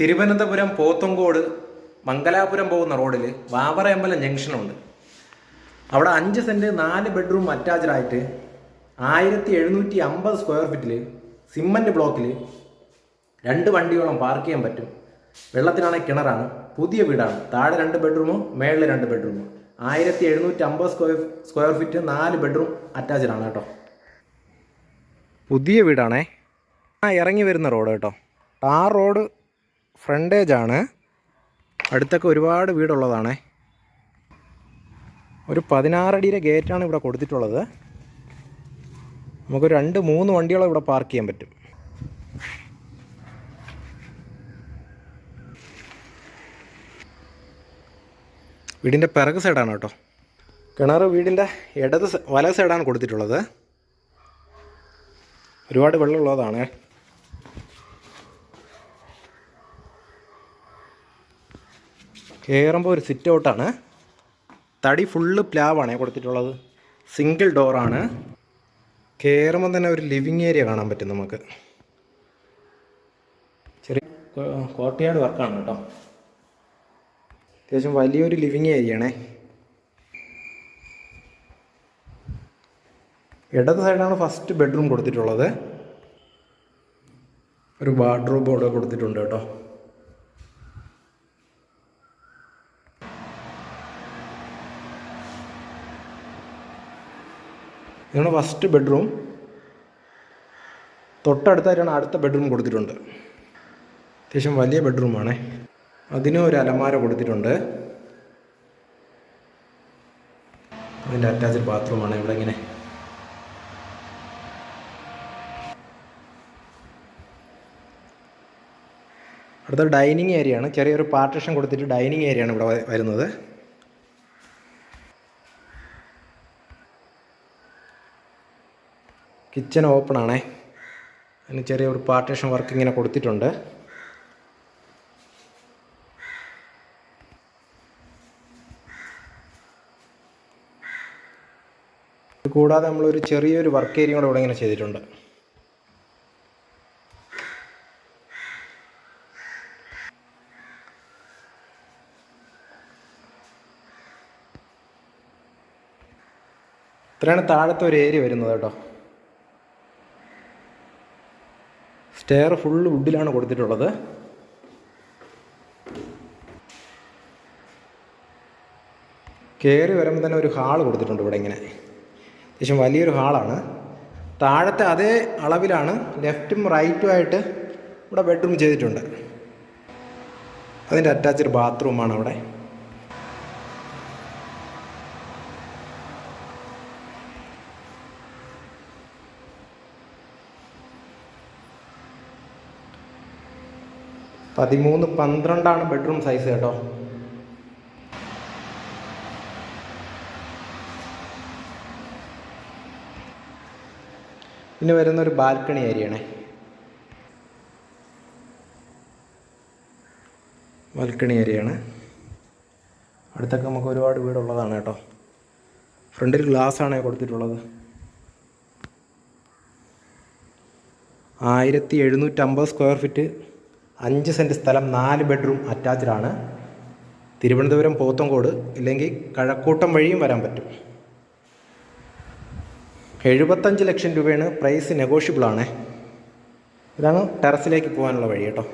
തിരുവനന്തപുരം പോത്തങ്കോട് മംഗലാപുരം പോകുന്ന റോഡിൽ വാവറയമ്പലം ജംഗ്ഷനുണ്ട് അവിടെ അഞ്ച് സെന്റ് നാല് ബെഡ്റൂം അറ്റാച്ച്ഡായിട്ട് ആയിരത്തി എഴുന്നൂറ്റി അമ്പത് സ്ക്വയർ ഫീറ്റിൽ സിമ്മന്റ് ബ്ലോക്കിൽ രണ്ട് വണ്ടിയോളം പാർക്ക് ചെയ്യാൻ പറ്റും. വെള്ളത്തിനാണെങ്കിൽ കിണറാണ്. പുതിയ വീടാണ്. താഴെ രണ്ട് ബെഡ്റൂമും മേളിൽ രണ്ട് ബെഡ്റൂമും. ആയിരത്തി എഴുന്നൂറ്റി അമ്പത് സ്ക്വയർ സ്ക്വയർ ഫീറ്റ് നാല് ബെഡ്റൂം അറ്റാച്ച്ഡാണ് കേട്ടോ. പുതിയ വീടാണേ. ആ ഇറങ്ങി വരുന്ന റോഡ് കേട്ടോ. ആ റോഡ് ഫ്രണ്ടേജ് ആണ് അടുത്തൊക്കെ ഒരുപാട് വീടുള്ളതാണേ. ഒരു പതിനാറടിയുടെ ഗേറ്റാണ് ഇവിടെ കൊടുത്തിട്ടുള്ളത്. നമുക്ക് രണ്ട് മൂന്ന് വണ്ടികളെ ഇവിടെ പാർക്ക് ചെയ്യാൻ പറ്റും. വീടിന്റെ പിറക് സൈഡാണ് കേട്ടോ. കിണർ വീടിന്റെ ഇടത് വല സൈഡാണ് കൊടുത്തിട്ടുള്ളത്. ഒരുപാട് വെള്ളമുള്ളതാണ്. കയറുമ്പോൾ ഒരു സിറ്റ് ഔട്ടാണ് തടി ഫുള്ള് പ്ലാവാണ് കൊടുത്തിട്ടുള്ളത്. സിംഗിൾ ഡോറാണ് കയറുമ്പോൾ തന്നെ ഒരു ലിവിങ് ഏരിയ കാണാൻ പറ്റും നമുക്ക്. ചെറിയ കോട്ടയാട് വർക്കാണ് കേട്ടോ. അത്യാവശ്യം വലിയൊരു ലിവിങ് ഏരിയ ആണേ. ഇടത് സൈഡാണ് ഫസ്റ്റ് ബെഡ്റൂം കൊടുത്തിട്ടുള്ളത്. ഒരു വാർഡ്രോബ് അവിടെ കൊടുത്തിട്ടുണ്ട് കേട്ടോ. ഇതാണ് ഫസ്റ്റ് ബെഡ്റൂം തൊട്ടടുത്തായിട്ടാണ് അടുത്ത ബെഡ്റൂം കൊടുത്തിട്ടുണ്ട്. അത്യാവശ്യം വലിയ ബെഡ്റൂമാണേ അതിനും ഒരു അലമാര കൊടുത്തിട്ടുണ്ട്. അതിന്റെ അറ്റാച്ച്ഡ് ബാത്റൂമാണ് ഇവിടെ ഇങ്ങനെ. അടുത്ത ഡൈനിങ് ഏരിയ ആണ്. ചെറിയൊരു പാർട്ടിഷൻ കൊടുത്തിട്ട് ഡൈനിങ് ഏരിയ ആണ് ഇവിടെ വരുന്നത്. കിച്ചൺ ഓപ്പൺ ആണേ അതിന് ചെറിയൊരു പാർട്ടീഷൻ വർക്ക് ഇങ്ങനെ കൊടുത്തിട്ടുണ്ട്. കൂടാതെ നമ്മളൊരു ചെറിയൊരു വർക്ക് ഏരിയ കൂടെ ഇവിടെ ഇങ്ങനെ ചെയ്തിട്ടുണ്ട്. ഇത്രയാണ് താഴത്തെ ഒരു ഏരിയ വരുന്നത് കേട്ടോ. സ്റ്റെയർ ഫുള്ള് വുഡിലാണ് കൊടുത്തിട്ടുള്ളത്. കയറി വരുമ്പോൾ തന്നെ ഒരു ഹാൾ കൊടുത്തിട്ടുണ്ട് ഇവിടെ ഇങ്ങനെ. അത്യാവശ്യം വലിയൊരു ഹാളാണ്. താഴത്തെ അതേ അളവിലാണ് ലെഫ്റ്റും റൈറ്റും ആയിട്ട് ഇവിടെ ബെഡ്റൂം ചെയ്തിട്ടുണ്ട്. അതിന്റെ അറ്റാച്ച്ഡ് ബാത്റൂമാണ് അവിടെ. പതിമൂന്ന് പന്ത്രണ്ടാണ് ബെഡ്റൂം സൈസ് കേട്ടോ. പിന്നെ വരുന്ന ഒരു ബാൽക്കണി ഏരിയയാണേ ബാൽക്കണി ഏരിയയാണ് അടുത്തൊക്കെ നമുക്ക് ഒരുപാട് വീടുള്ളതാണ് കേട്ടോ. ഫ്രണ്ടിൽ ഗ്ലാസ് ആണ് കൊടുത്തിട്ടുള്ളത്. ആയിരത്തി എഴുന്നൂറ്റമ്പത് സ്ക്വയർ ഫീറ്റ് അഞ്ച് സെന്റ് സ്ഥലം നാല് ബെഡ്റൂം അറ്റാച്ച്ഡാണ് തിരുവനന്തപുരം പോത്തങ്കോട് ഇല്ലെങ്കിൽ കഴക്കൂട്ടം വഴിയും വരാൻ പറ്റും. എഴുപത്തഞ്ച് ലക്ഷം രൂപയാണ് പ്രൈസ് നെഗോഷ്യബിൾ ആണ്. ഇതാണ് ടെറസിലേക്ക് പോകാനുള്ള വഴി കേട്ടോ.